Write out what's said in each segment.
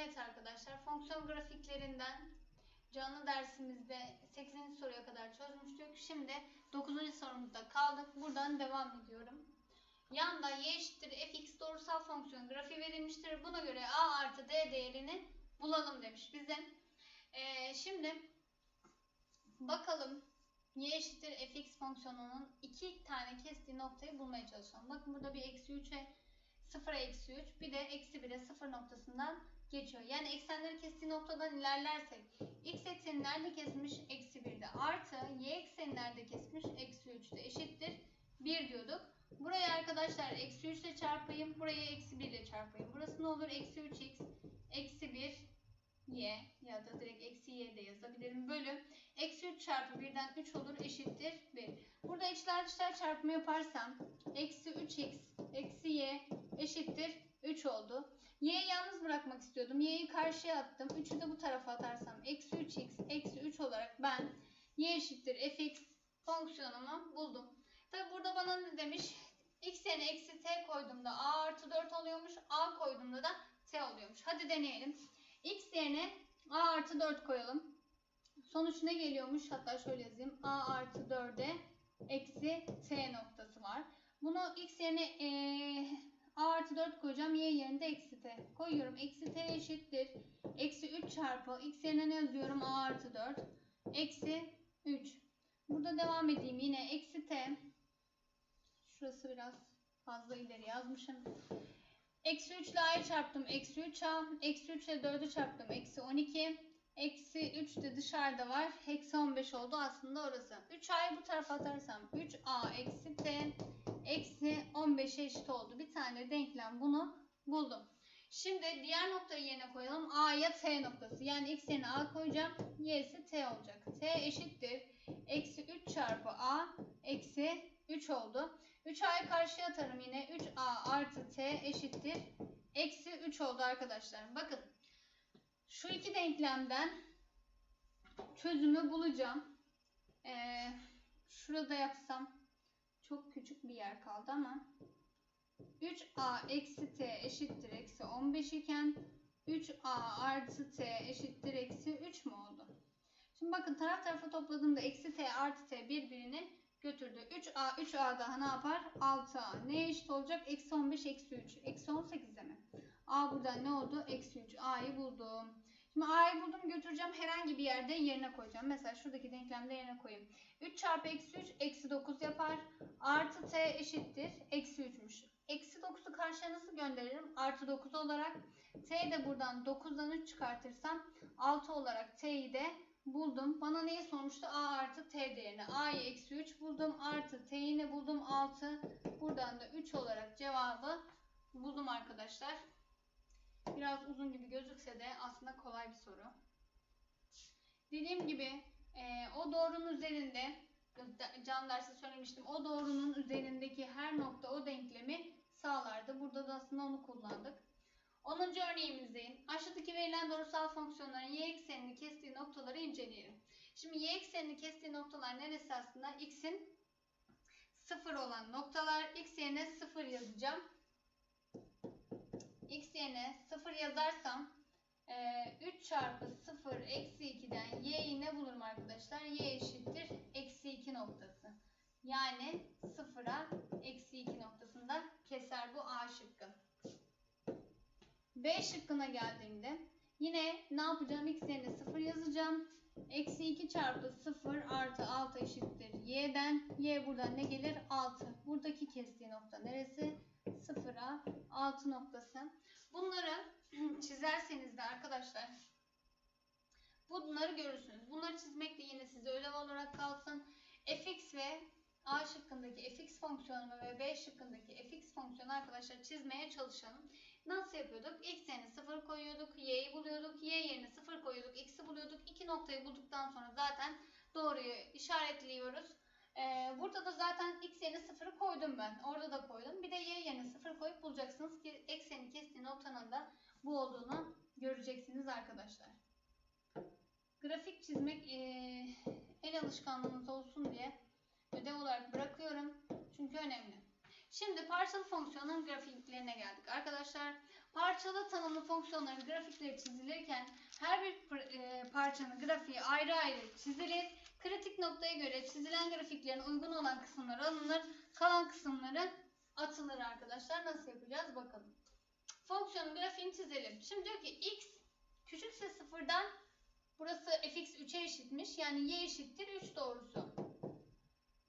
Evet arkadaşlar fonksiyon grafiklerinden canlı dersimizde 8. soruya kadar çözmüştük. Şimdi 9. sorumuzda kaldık. Buradan devam ediyorum. Yanda y eşittir fx doğrusal fonksiyon grafiği verilmiştir. Buna göre a artı d değerini bulalım demiş bize. Ee, şimdi bakalım y eşittir fx fonksiyonunun iki tane kestiği noktayı bulmaya çalışalım. Bakın burada bir eksi 3'e 0'a eksi 3 bir de eksi 1'e 0 noktasından geçiyor. Yani eksenleri kestiği noktadan ilerlersek x ekseni nerede kesmiş? Eksi 1'de artı y ekseni nerede kesmiş? Eksi 3'te eşittir 1 diyorduk. Burayı arkadaşlar eksi 3 ile çarpayım. Burayı eksi 1 ile çarpayım. Burası ne olur? Eksi 3x eksi 1 y ya da direkt eksi y de yazabilirim. Bölü eksi 3 çarpı 1'den 3 olur eşittir 1. Burada içler dışlar çarpımı yaparsam eksi 3x eksi y eşittir 3 oldu. Y'yi yalnız bırakmak istiyordum. Y'yi karşıya attım. 3'ü de bu tarafa atarsam eksi 3x eksi 3 olarak ben y eşittir fx fonksiyonumu buldum. Tabi burada bana ne demiş? x yerine eksi t koyduğumda a artı 4 oluyormuş. a koyduğumda da t oluyormuş. Hadi deneyelim. x yerine a artı 4 koyalım. Sonuç ne geliyormuş? Hatta şöyle yazayım. a artı 4'e eksi t noktası var. Bunu x yerine ee, a artı 4 koyacağım. Y yerine de eksi t. Koyuyorum. Eksi t eşittir. Eksi 3 çarpı x yerine ne yazıyorum? a artı 4. Eksi 3. Burada devam edeyim. Yine eksi t. Şurası biraz fazla ileri yazmışım. Eksi 3 ile a'yı çarptım. Eksi 3a. Eksi 3 ile 4'ü çarptım. Eksi 12. Eksi 3 de dışarıda var. Eksi 15 oldu aslında orası. 3a'yı bu tarafa atarsam 3a eksi t eksi 15'e eşit oldu. Bir tane denklem bunu buldum. Şimdi diğer noktayı yerine koyalım. A'ya T noktası. Yani x yerine A koyacağım. Y'si T olacak. T eşittir. Eksi 3 çarpı A eksi 3 oldu. 3A'yı karşıya atarım yine. 3A artı T eşittir. Eksi 3 oldu arkadaşlar. Bakın. Şu iki denklemden çözümü bulacağım. Ee, şurada yapsam çok küçük bir yer kaldı ama 3a eksi t eşittir eksi 15 iken 3a artı t eşittir eksi 3 mü oldu? Şimdi bakın taraf tarafa topladığımda eksi t artı t birbirini götürdü. 3a 3a daha ne yapar? 6a. Neye eşit olacak? Eksi 15 eksi 3. Eksi 18'e mi? A buradan ne oldu? Eksi 3. a'yı buldum. Şimdi a'yı buldum götüreceğim herhangi bir yerde yerine koyacağım. Mesela şuradaki denklemde yerine koyayım. 3 çarpı eksi 3 eksi 9 yapar. Artı t eşittir. Eksi 3'müş. Eksi 9'u karşıya nasıl gönderirim? Artı 9 olarak. T de buradan 9'dan 3 çıkartırsam 6 olarak T'yi de buldum. Bana neyi sormuştu? A artı T değerini. A'yı eksi 3 buldum. Artı T'yi ne buldum? 6. Buradan da 3 olarak cevabı buldum arkadaşlar. Biraz uzun gibi gözükse de aslında kolay bir soru. Dediğim gibi e, o doğrunun üzerinde can dersi söylemiştim. O doğrunun üzerindeki her nokta o denklemi sağlardı. Burada da aslında onu kullandık. 10. örneğimizdeyiz. Aşağıdaki verilen doğrusal fonksiyonların y eksenini kestiği noktaları inceleyelim. Şimdi y eksenini kestiği noktalar neresi aslında? x'in 0 olan noktalar. x yerine 0 yazacağım. X yerine 0 yazarsam 3 çarpı 0 eksi 2'den y'yi ne bulurum arkadaşlar? y eşittir eksi 2 noktası. Yani 0'a eksi 2 noktasında keser bu A şıkkı. B şıkkına geldiğimde yine ne yapacağım? X yerine 0 yazacağım. Eksi 2 çarpı 0 artı 6 eşittir y'den. Y buradan ne gelir? 6. Buradaki kestiği nokta neresi? 0'a 6 noktası. Bunları çizerseniz de arkadaşlar bunları görürsünüz. Bunları çizmek de yine size ödev olarak kalsın. fx ve A şıkkındaki fx fonksiyonu ve B şıkkındaki fx fonksiyonu arkadaşlar çizmeye çalışalım. Nasıl yapıyorduk? X yerine 0 koyuyorduk, y'yi buluyorduk, y yerine 0 koyuyorduk, x'i buluyorduk. İki noktayı bulduktan sonra zaten doğruyu işaretliyoruz. Ee, burada da zaten x yerine 0'ı koydum ben. Orada da koydum. Bir de y yerine 0 koyup bulacaksınız ki ekseni kestiği noktanın da bu olduğunu göreceksiniz arkadaşlar. Grafik çizmek e, el alışkanlığınız olsun diye ödev olarak bırakıyorum. Çünkü önemli. Şimdi parçalı fonksiyonun grafiklerine geldik. Arkadaşlar parçalı tanımlı fonksiyonların grafikleri çizilirken her bir e, parçanın grafiği ayrı ayrı çizilir. Kritik noktaya göre çizilen grafiklerin uygun olan kısımları alınır. Kalan kısımları atılır arkadaşlar. Nasıl yapacağız bakalım. Fonksiyonun grafiğini çizelim. Şimdi diyor ki x küçükse sıfırdan burası fx 3'e eşitmiş. Yani y eşittir 3 doğrusu.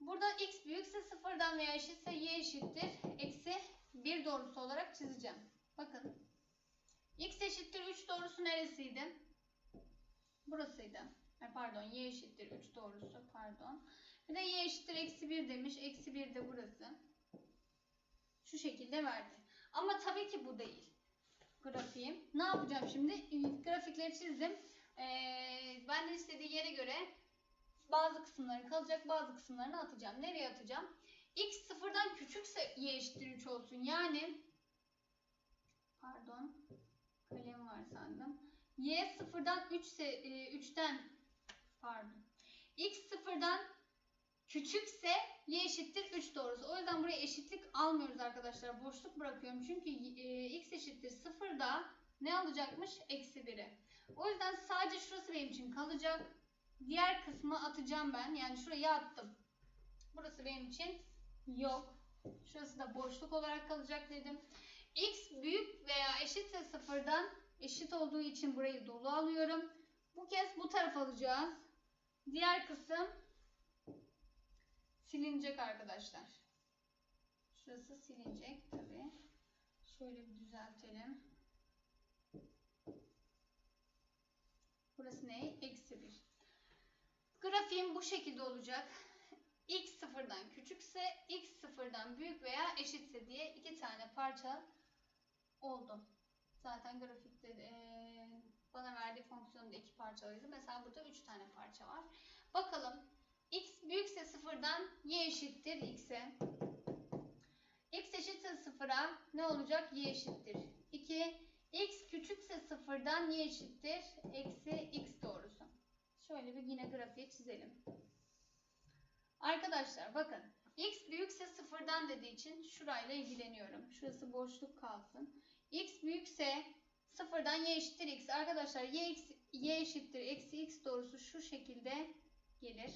Burada x büyükse sıfırdan veya eşitse y eşittir eksi 1 doğrusu olarak çizeceğim. Bakın. x eşittir 3 doğrusu neresiydi? Burasıydı. Pardon y eşittir 3 doğrusu pardon. Bir de y eşittir eksi 1 demiş. Eksi 1 de burası. Şu şekilde verdi. Ama tabii ki bu değil. Grafiğim. Ne yapacağım şimdi? Grafikleri çizdim. Ee, benden istediği yere göre bazı kısımları kalacak, bazı kısımlarını atacağım. Nereye atacağım? X sıfırdan küçükse y eşittir 3 olsun. Yani pardon kalem var sandım. Y sıfırdan 3 ise e, 3'ten pardon. X sıfırdan küçükse y eşittir 3 doğrusu. O yüzden buraya eşitlik almıyoruz arkadaşlar. Boşluk bırakıyorum. Çünkü e, x eşittir 0'da ne alacakmış? Eksi 1'i. O yüzden sadece şurası benim için kalacak. Diğer kısmı atacağım ben. Yani şuraya attım. Burası benim için yok. Şurası da boşluk olarak kalacak dedim. X büyük veya eşitse sıfırdan eşit olduğu için burayı dolu alıyorum. Bu kez bu tarafa alacağız. Diğer kısım silinecek arkadaşlar. Şurası silinecek tabi. Şöyle bir düzeltelim. Burası ne? Eksi 1. Grafiğim bu şekilde olacak. X sıfırdan küçükse, X sıfırdan büyük veya eşitse diye iki tane parça oldu. Zaten grafikte bana verdiği fonksiyonda iki parçalıydı. Mesela burada üç tane parça var. Bakalım. X büyükse sıfırdan y eşittir x'e. X eşitse sıfıra ne olacak? Y eşittir 2. X küçükse sıfırdan y eşittir eksi x doğrusu. Şöyle bir yine grafiği çizelim. Arkadaşlar bakın. X büyükse sıfırdan dediği için şurayla ilgileniyorum. Şurası boşluk kalsın. X büyükse sıfırdan y eşittir x. Arkadaşlar y, x, y eşittir eksi x doğrusu şu şekilde gelir.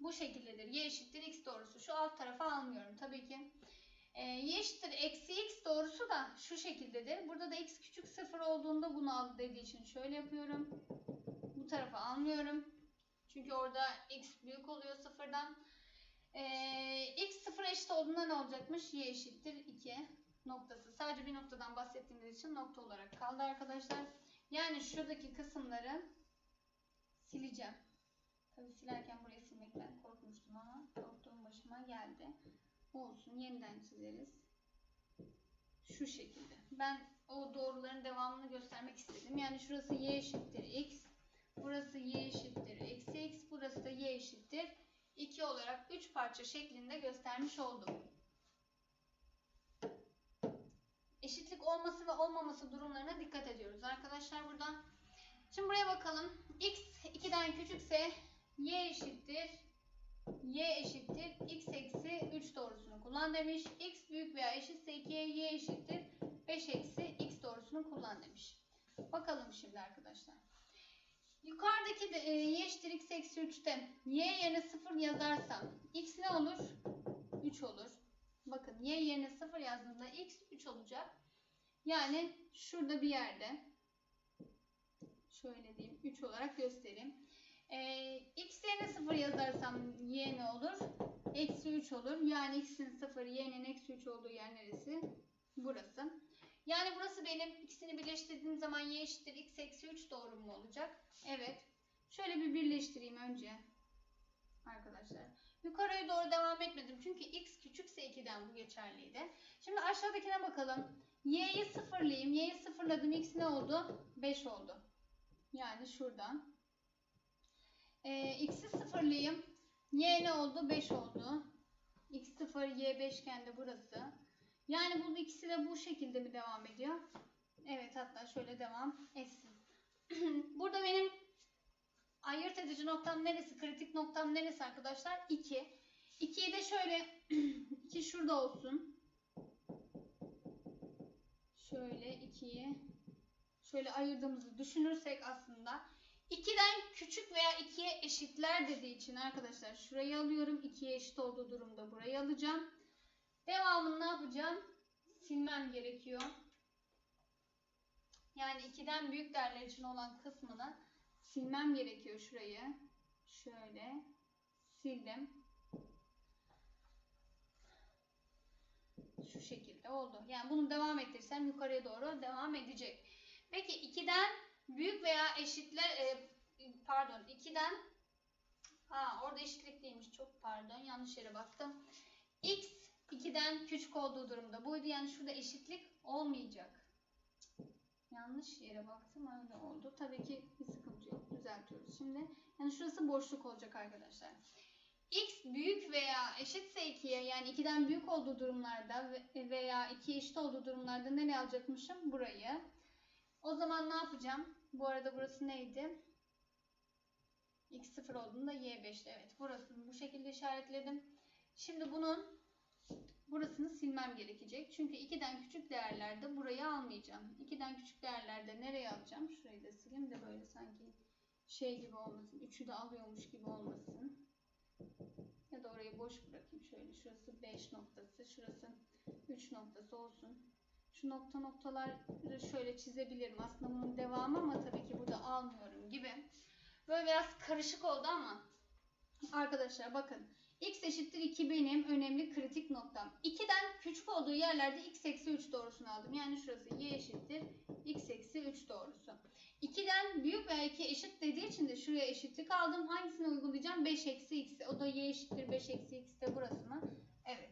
Bu şekildedir. Y eşittir x doğrusu. Şu alt tarafa almıyorum tabii ki. Ee, y eşittir eksi x doğrusu da şu şekildedir. Burada da x küçük sıfır olduğunda bunu al dediği için şöyle yapıyorum. Bu tarafa almıyorum. Çünkü orada x büyük oluyor sıfırdan. Ee, x sıfır eşit olduğunda ne olacakmış? y eşittir 2 noktası. Sadece bir noktadan bahsettiğimiz için nokta olarak kaldı arkadaşlar. Yani şuradaki kısımları sileceğim. Tabii silerken burayı silmekten korkmuştum ama korktuğum başıma geldi. Olsun yeniden çizeriz. Şu şekilde. Ben o doğruların devamını göstermek istedim. Yani şurası y eşittir x. Burası y eşittir eksi x. Burası da y eşittir 2 olarak 3 parça şeklinde göstermiş oldum. Olması ve olmaması durumlarına dikkat ediyoruz arkadaşlar buradan. Şimdi buraya bakalım. x 2'den küçükse y eşittir y eşittir x eksi 3 doğrusunu kullan demiş. x büyük veya eşitse 2'ye y eşittir 5 eksi x doğrusunu kullan demiş. Bakalım şimdi arkadaşlar. Yukarıdaki de, e, y eşittir x eksi 3'te y yerine 0 yazarsam x ne olur? 3 olur. Bakın y yerine 0 yazdığımda x 3 olacak. Yani şurada bir yerde şöyle diyeyim 3 olarak göstereyim. Ee, x yerine 0 yazarsam y ne olur? Eksi 3 olur. Yani x'in 0, y'nin eksi 3 olduğu yer neresi? Burası. Yani burası benim ikisini birleştirdiğim zaman y eşittir x eksi 3 doğru mu olacak? Evet. Şöyle bir birleştireyim önce. Arkadaşlar. Yukarıya doğru devam etmedim. Çünkü x küçükse 2'den bu geçerliydi. Şimdi aşağıdakine bakalım. Y'yi sıfırlayayım. y'yi sıfırladım. x ne oldu? 5 oldu. Yani şuradan. Ee, x'i sıfırlayayım. y ne oldu? 5 oldu. x 0, y 5 iken de burası. Yani bu ikisi de bu şekilde mi devam ediyor? Evet hatta şöyle devam etsin. Burada benim ayırt edici noktam neresi? Kritik noktam neresi arkadaşlar? 2. 2'yi de şöyle 2 şurada olsun. Şöyle 2'yi şöyle ayırdığımızı düşünürsek aslında 2'den küçük veya 2'ye eşitler dediği için arkadaşlar şurayı alıyorum. 2'ye eşit olduğu durumda burayı alacağım. Devamını ne yapacağım? Silmem gerekiyor. Yani 2'den büyük değerler için olan kısmını silmem gerekiyor şurayı. Şöyle sildim. Şu şekilde oldu. Yani bunu devam ettirsem yukarıya doğru devam edecek. Peki 2'den büyük veya eşitler e, pardon 2'den ha orada eşitlik değilmiş çok pardon yanlış yere baktım. X 2'den küçük olduğu durumda buydu yani şurada eşitlik olmayacak. Yanlış yere baktım öyle oldu. Tabii ki bir sıkıntı yok düzeltiyoruz şimdi. Yani şurası boşluk olacak arkadaşlar. X büyük veya eşitse 2'ye yani 2'den büyük olduğu durumlarda ve- veya 2'ye eşit olduğu durumlarda nereye alacakmışım? Burayı. O zaman ne yapacağım? Bu arada burası neydi? X 0 olduğunda Y 5'ti. Evet burasını bu şekilde işaretledim. Şimdi bunun burasını silmem gerekecek. Çünkü 2'den küçük değerlerde burayı almayacağım. 2'den küçük değerlerde nereye alacağım? Şurayı da sileyim de böyle sanki şey gibi olmasın. 3'ü de alıyormuş gibi olmasın. Ya da orayı boş bırakayım şöyle. Şurası 5 noktası, şurası 3 noktası olsun. Şu nokta noktaları şöyle çizebilirim. Aslında bunun devamı ama tabii ki burada almıyorum gibi. Böyle biraz karışık oldu ama arkadaşlar bakın. X eşittir 2 benim önemli kritik noktam. 2'den küçük olduğu yerlerde x eksi 3 doğrusunu aldım. Yani şurası y eşittir x eksi 3 doğrusu. 2'den büyük veya 2 eşit dediği için de şuraya eşitlik aldım. Hangisini uygulayacağım? 5 eksi x'i. O da y eşittir 5 eksi x de burası mı? Evet.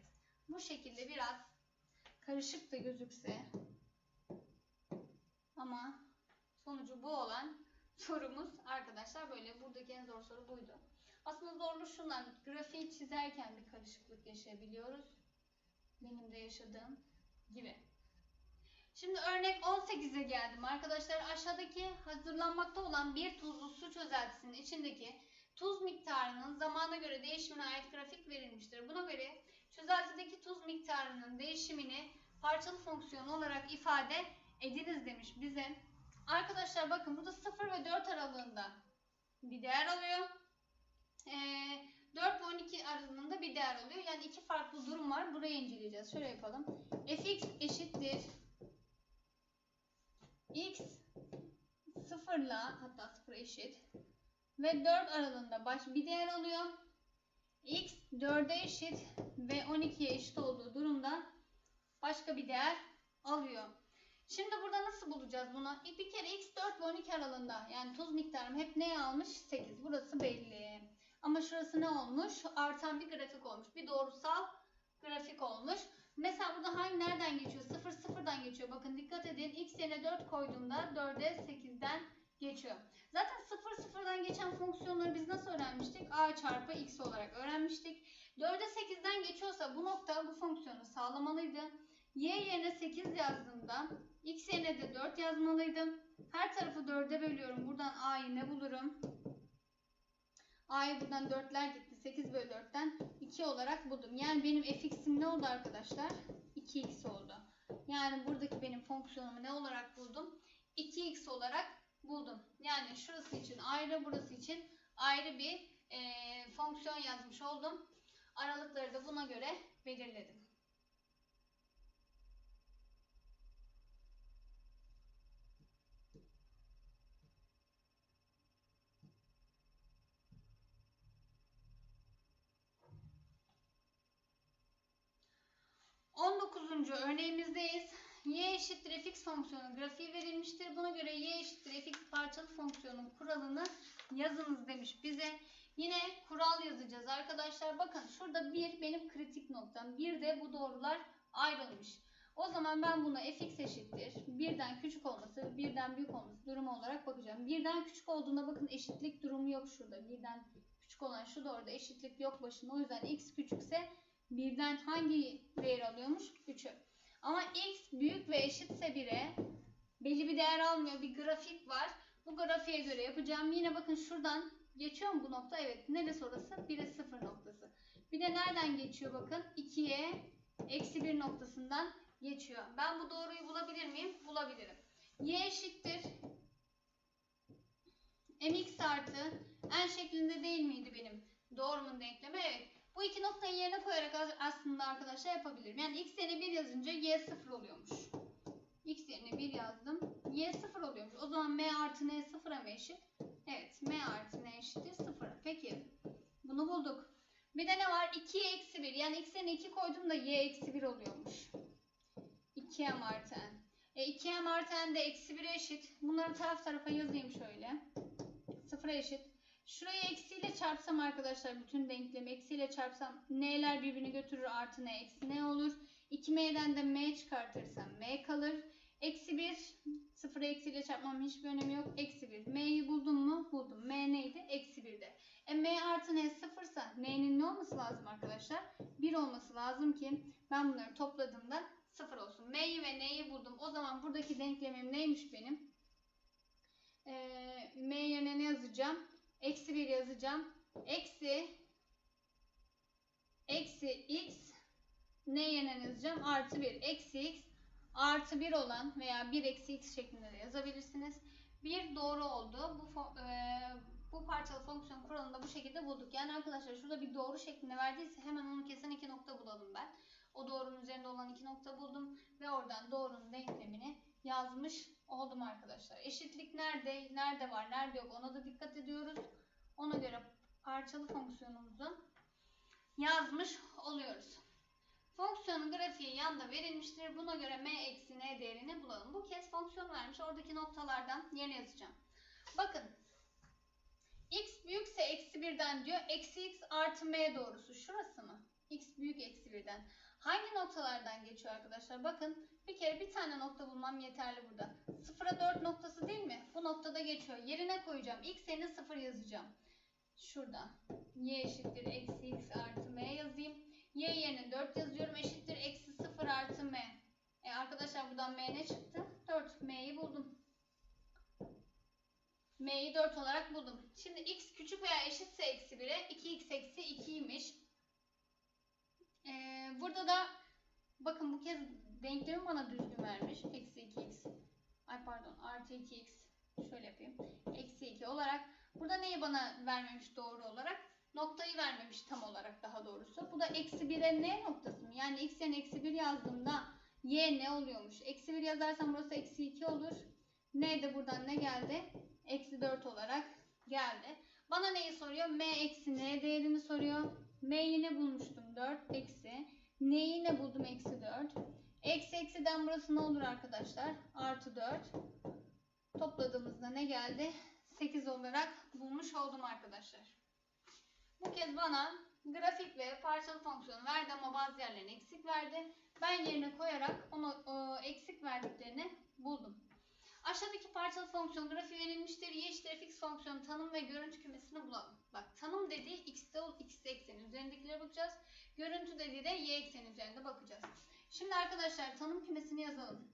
Bu şekilde biraz karışık da gözükse ama sonucu bu olan sorumuz arkadaşlar böyle. Buradaki en zor soru buydu. Aslında zorlu şundan grafiği çizerken bir karışıklık yaşayabiliyoruz. Benim de yaşadığım gibi. Şimdi örnek 18'e geldim arkadaşlar. Aşağıdaki hazırlanmakta olan bir tuzlu su çözeltisinin içindeki tuz miktarının zamana göre değişimine ait grafik verilmiştir. Buna göre çözeltideki tuz miktarının değişimini parçalı fonksiyon olarak ifade ediniz demiş bize. Arkadaşlar bakın burada 0 ve 4 aralığında bir değer alıyor. Ee, 4 ve 12 aralığında bir değer alıyor. Yani iki farklı durum var. Burayı inceleyeceğiz. Şöyle yapalım. fx eşittir x 0 ile hatta 0 eşit ve 4 aralığında baş bir değer alıyor. x 4'e eşit ve 12'ye eşit olduğu durumda başka bir değer alıyor. Şimdi burada nasıl bulacağız bunu? Bir kere x 4 ve 12 aralığında yani tuz miktarım hep neye almış? 8. Burası belli. Ama şurası ne olmuş? Artan bir grafik olmuş. Bir doğrusal grafik olmuş. Mesela burada hangi nereden geçiyor? 0 0'dan geçiyor. Bakın dikkat edin. X yerine 4 koyduğumda 4'e 8'den geçiyor. Zaten 0 0'dan geçen fonksiyonları biz nasıl öğrenmiştik? A çarpı x olarak öğrenmiştik. 4'e 8'den geçiyorsa bu nokta bu fonksiyonu sağlamalıydı. Y yerine 8 yazdığımda x yerine de 4 yazmalıydım. Her tarafı 4'e bölüyorum. Buradan a'yı ne bulurum? A'yı buradan 4'ler gitti. 8 bölü 4'ten 2 olarak buldum. Yani benim fx'im ne oldu arkadaşlar? 2x oldu. Yani buradaki benim fonksiyonumu ne olarak buldum? 2x olarak buldum. Yani şurası için ayrı, burası için ayrı bir e, fonksiyon yazmış oldum. Aralıkları da buna göre belirledim. On dokuzuncu örneğimizdeyiz. y eşittir fx fonksiyonu grafiği verilmiştir. Buna göre y eşittir fx parçalı fonksiyonun kuralını yazınız demiş bize. Yine kural yazacağız arkadaşlar. Bakın şurada bir benim kritik noktam. Bir de bu doğrular ayrılmış. O zaman ben buna fx eşittir. Birden küçük olması, birden büyük olması durumu olarak bakacağım. Birden küçük olduğunda bakın eşitlik durumu yok şurada. Birden küçük olan şu doğruda eşitlik yok başında. O yüzden x küçükse birden hangi değer alıyormuş? 3'ü. Ama x büyük ve eşitse 1'e belli bir değer almıyor. Bir grafik var. Bu grafiğe göre yapacağım. Yine bakın şuradan geçiyor mu bu nokta? Evet. Neresi orası? 1'e 0 noktası. Bir de nereden geçiyor bakın? 2'ye eksi 1 noktasından geçiyor. Ben bu doğruyu bulabilir miyim? Bulabilirim. Y eşittir. mx artı n şeklinde değil miydi benim doğrumun denklemi? Evet. Bu iki noktayı yerine koyarak as- aslında arkadaşlar yapabilirim. Yani x yerine 1 yazınca y 0 oluyormuş. x yerine 1 yazdım. y 0 oluyormuş. O zaman m artı n 0'a mı eşit? Evet. m artı n eşittir 0. Peki. Bunu bulduk. Bir de ne var? 2'ye eksi 1. Yani x yerine 2 koydum da y eksi 1 oluyormuş. 2m artı n. E 2m artı n de eksi 1'e eşit. Bunları taraf tarafa yazayım şöyle. 0'a eşit. Şurayı eksiyle çarpsam arkadaşlar bütün denklemi eksiyle çarpsam n'ler birbirini götürür artı n eksi ne olur? 2m'den de m çıkartırsam m kalır. Eksi 1 sıfırı eksiyle çarpmam hiçbir önemi yok. Eksi 1. M'yi buldum mu? Buldum. M neydi? Eksi 1'de. E m artı n sıfırsa n'nin ne olması lazım arkadaşlar? 1 olması lazım ki ben bunları topladığımda 0 olsun. M'yi ve n'yi buldum. O zaman buradaki denklemim neymiş benim? Ee, m yerine ne yazacağım? Eksi 1 yazacağım. Eksi eksi x ne yerine ne yazacağım? Artı 1. Eksi x artı 1 olan veya 1 eksi x şeklinde de yazabilirsiniz. Bir doğru oldu. Bu e, bu parçalı fonksiyon kuralını da bu şekilde bulduk. Yani arkadaşlar şurada bir doğru şeklinde verdiyse hemen onu kesen iki nokta bulalım ben. O doğrunun üzerinde olan iki nokta buldum ve oradan doğrunun denklemini yazmış oldum arkadaşlar. Eşitlik nerede, nerede var, nerede yok ona da dikkat ediyoruz. Ona göre parçalı fonksiyonumuzu yazmış oluyoruz. Fonksiyonun grafiği yanda verilmiştir. Buna göre m eksi n değerini bulalım. Bu kez fonksiyon vermiş. Oradaki noktalardan yerine yazacağım. Bakın. x büyükse eksi 1'den diyor. Eksi x artı m doğrusu. Şurası mı? x büyük eksi 1'den. Hangi noktalardan geçiyor arkadaşlar? Bakın bir kere bir tane nokta bulmam yeterli burada. 0'a 4 noktası değil mi? Bu noktada geçiyor. Yerine koyacağım. X yerine 0 yazacağım. Şurada. Y eşittir eksi x artı m yazayım. Y yerine 4 yazıyorum. Eşittir eksi 0 artı m. E arkadaşlar buradan m ne çıktı? 4. M'yi buldum. M'yi 4 olarak buldum. Şimdi x küçük veya eşitse eksi 1'e 2x eksi 2'ymiş. Burada da bakın bu kez denklemi bana düzgün vermiş. Eksi 2x. Ay pardon artı 2x. Şöyle yapayım. Eksi 2 olarak. Burada neyi bana vermemiş doğru olarak? Noktayı vermemiş tam olarak daha doğrusu. Bu da eksi 1'e ne noktası mı? Yani x yerine eksi 1 yazdığımda y ne oluyormuş? Eksi 1 yazarsam burası eksi 2 olur. N de buradan ne geldi? Eksi 4 olarak geldi. Bana neyi soruyor? M eksi n değerini soruyor. M'yi ne bulmuştum? 4 eksi. N'yi ne buldum? Eksi 4. Eksi eksiden burası ne olur arkadaşlar? Artı 4. Topladığımızda ne geldi? 8 olarak bulmuş oldum arkadaşlar. Bu kez bana grafik ve parçalı fonksiyonu verdi ama bazı yerlerine eksik verdi. Ben yerine koyarak onu o eksik verdiklerini buldum. Aşağıdaki parçalı fonksiyon grafiği verilmiştir. Y eşittir fx fonksiyonu tanım ve görüntü kümesini bulalım. Bak tanım dediği x'te ol x ekseni üzerindekilere bakacağız. Görüntü dediği de y ekseni üzerinde bakacağız. Şimdi arkadaşlar tanım kümesini yazalım.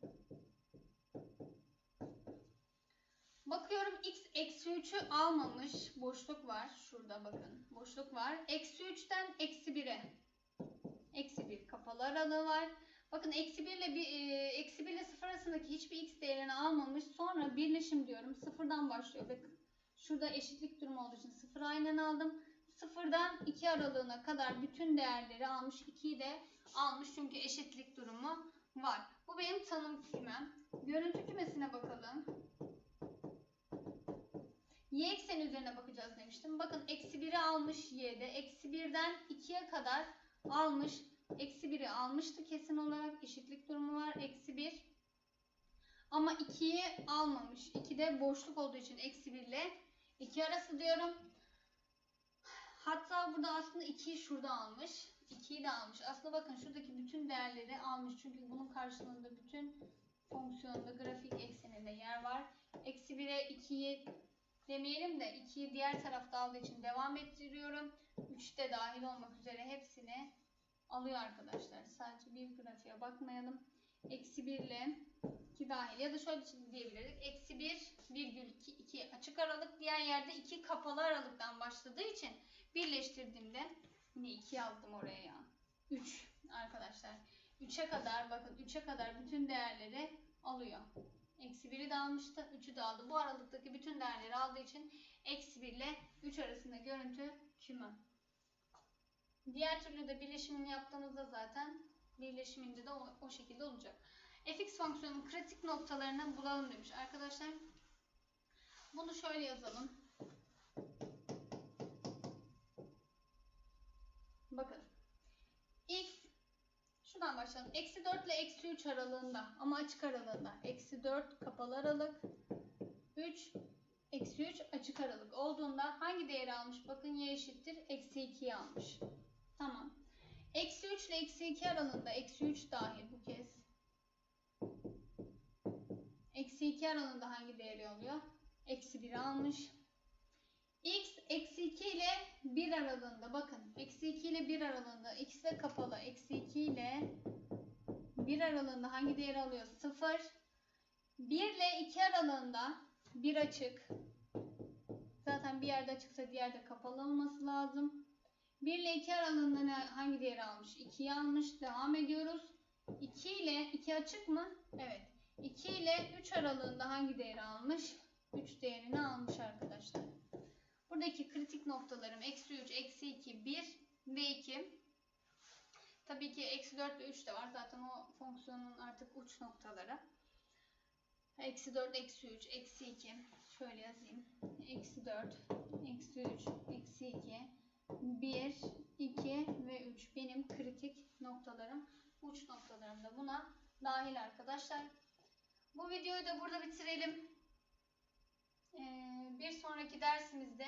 Bakıyorum x eksi 3'ü almamış. Boşluk var. Şurada bakın. Boşluk var. Eksi 3'ten eksi 1'e. Eksi 1 kapalı aralığı var. Bakın eksi 1 ile, bir, e, eksi 1 ile 0 arasındaki hiçbir x değerini almamış. Sonra birleşim diyorum. Sıfırdan başlıyor. Bakın şurada eşitlik durumu olduğu için 0 aynen aldım. Sıfırdan 2 aralığına kadar bütün değerleri almış. 2'yi de almış çünkü eşitlik durumu var. Bu benim tanım kümem. Görüntü kümesine bakalım. Y ekseni üzerine bakacağız demiştim. Bakın eksi 1'i almış y'de. Eksi 1'den 2'ye kadar almış. Eksi 1'i almıştı kesin olarak. Eşitlik durumu var. Eksi 1. Ama 2'yi almamış. 2'de boşluk olduğu için eksi 1 ile 2 arası diyorum. Hatta burada aslında 2'yi şurada almış. 2'yi de almış. Aslında bakın şuradaki bütün değerleri almış. Çünkü bunun karşılığında bütün fonksiyonda grafik ekseninde yer var. Eksi 1'e 2'yi demeyelim de 2'yi diğer tarafta aldığı için devam ettiriyorum. 3 de dahil olmak üzere hepsini alıyor arkadaşlar. Sadece bir grafiğe bakmayalım. Eksi 1 ile 2 dahil ya da şöyle diyebilirdik. Eksi 1 virgül 2, 2 açık aralık. Diğer yerde 2 kapalı aralıktan başladığı için birleştirdiğimde Yine 2 yazdım oraya ya. 3 arkadaşlar. 3'e kadar bakın 3'e kadar bütün değerleri alıyor. Eksi 1'i de almıştı. 3'ü de aldı. Bu aralıktaki bütün değerleri aldığı için eksi 1 ile 3 arasında görüntü küme. Diğer türlü de birleşimini yaptığımızda zaten birleşiminde de o, o şekilde olacak. fx fonksiyonunun kritik noktalarını bulalım demiş arkadaşlar. Bunu şöyle yazalım. Bakın. x şuradan başlayalım. Eksi 4 ile eksi 3 aralığında ama açık aralığında. Eksi 4 kapalı aralık. 3 eksi 3 açık aralık olduğunda hangi değeri almış? Bakın y eşittir. Eksi 2'yi almış. Tamam. Eksi 3 ile eksi 2 aralığında eksi 3 dahil bu kez. Eksi 2 aralığında hangi değeri alıyor? Eksi 1 almış. X eksi 2 ile 1 aralığında bakın. Eksi 2 ile 1 aralığında x de kapalı. Eksi 2 ile 1 aralığında hangi değeri alıyor? 0. 1 ile 2 aralığında 1 açık. Zaten bir yerde açıksa diğerde kapalı olması lazım. 1 ile 2 aralığında ne, hangi değeri almış? 2'yi almış. Devam ediyoruz. 2 ile 2 açık mı? Evet. 2 ile 3 aralığında hangi değeri almış? 3 değerini. Buradaki kritik noktalarım eksi 3, eksi 2, 1 ve 2. Tabii ki eksi 4 ve 3 de var. Zaten o fonksiyonun artık uç noktaları. Eksi 4, eksi 3, eksi 2. Şöyle yazayım. Eksi 4, eksi 3, eksi 2, 1, 2 ve 3 benim kritik noktalarım. Uç noktalarım da buna dahil arkadaşlar. Bu videoyu da burada bitirelim. Ee, bir sonraki dersimizde